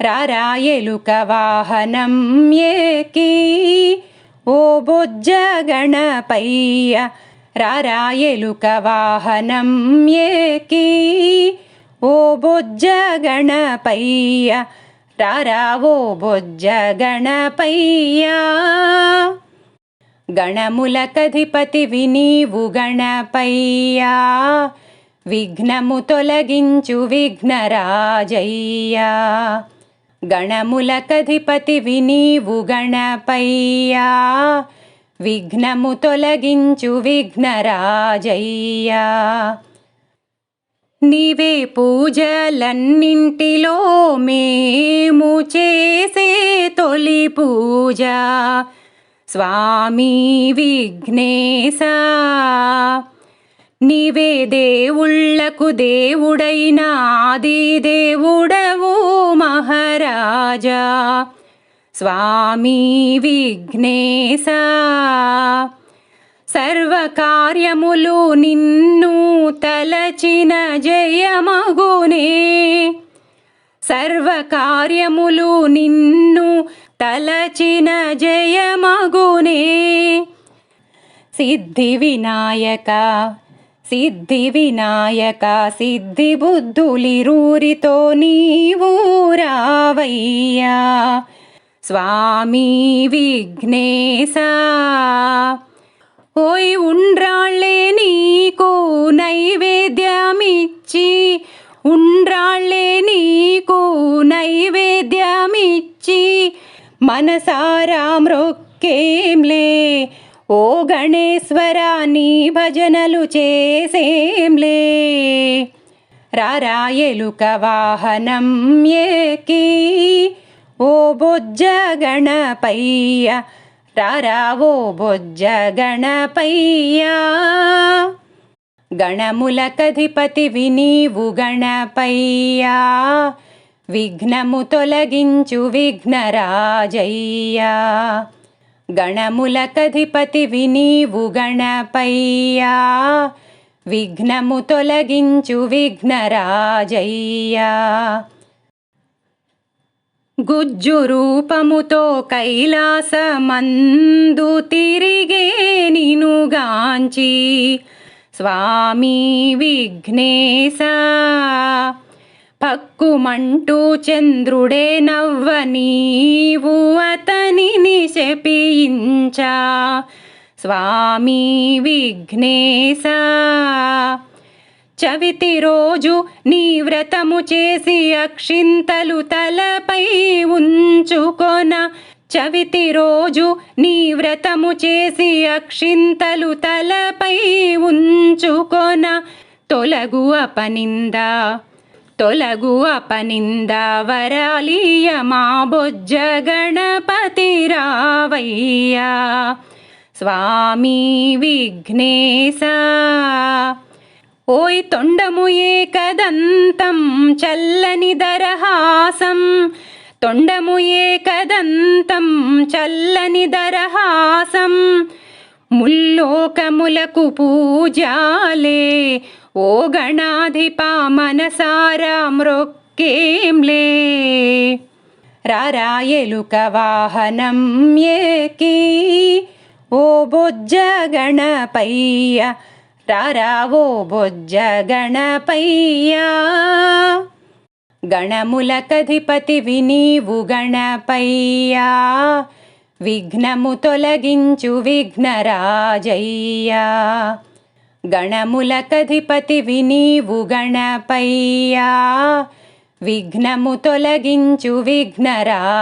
రారాయలుక వాహనం ఏకి ఓ బొజ్జ గణపయ్య రారాయలుక వాహనం ఏకి ఓ బొజ్జ గణపయ్య రారావో బొజ్జ గణపయ్యా గణములకధిపతివి వినీవు గణపయ్యా విఘ్నము తొలగించు విఘ్నరాజయ్యా. గణములకధిపతివి నీవు గణపయ్యా. విఘ్నము తొలగించు విఘ్నరాజయ్యా. నీవే పూజలన్నింటిలో మేము చేసే తొలి పూజ. స్వామి విఘ్నేశ. నీవే దేవుళ్ళకు దేవుడైన ఆది దేవుడవు మహారాజా. స్వామి విఘ్నేశ. సర్వకార్యములు నిన్ను తలచిన జయమగునే. సర్వకార్యములు నిన్ను తలచిన జయమగునే. సిద్ధి వినాయక సిద్ధి వినాయక సిద్ధి బుద్ధులిరూరితో నీవు రావయ్యా. స్వామి విఘ్నేశ. ఓయ్ ఉండ్రాళ్ళే నీకు నైవేద్యమిచ్చి ఉండ్రాళ్ళే నీకు నైవేద్యమిచ్చి మనసారా మృక్కేంలే ఓ గణేశ్వర నీ భజనలు చేసేంలే రారాయలుక వాహనం ఏకి. ఓ బొజ్జ గణపయ్య రారావో బొజ్జ గణపయ్యా. గణములకధిపతివి వినీవు గణపయ్యా విఘ్నము తొలగించు విఘ్నరాజయ్యా. గణములకధిపతి వినీవు గణపయ్యా. విఘ్నము తొలగించు విఘ్నరాజయ్యా. గుజ్జు రూపముతో కైలాసమందు తిరిగే నినుగాంచి స్వామి విఘ్నేశ. పక్కుమంటూ చంద్రుడే నవ్వ నీవు అతనిని శపించా. స్వామి విఘ్నేశ చవితి రోజు నీ వ్రతము చేసి అక్షింతలు తలపై ఉంచుకొన. చవితి రోజు నీ వ్రతము చేసి అక్షింతలు తలపై ఉంచుకొన. తొలగు అపనిందా తొలగు అపనింద వరాలీయ మా బొజ్జ గణపతి రావయ్యా స్వామి విఘ్నేశ. ఓయ్ తొండము ఏకదంతం చల్లని దరహాసం. తొండము ఏకదంతం చల్లని దరహాసం. ముల్లోకములకు పూజాలే ఓ గణాధిప మనసారా మ్రొక్కేంలే. రారాయలుక వాహనం ఏకి. ఓ బొజ్జ గణపయ్య రారావో బొజ్జ గణపయ్యా. గణములకధిపతివి వినీవు గణపయ్యా విఘ్నము తొలగించు విఘ్నరాజయ్యా. గణములకధిపతివి నీవు గణపయ్యా. విఘ్నము తొలగించు విఘ్నరాజయ్యా.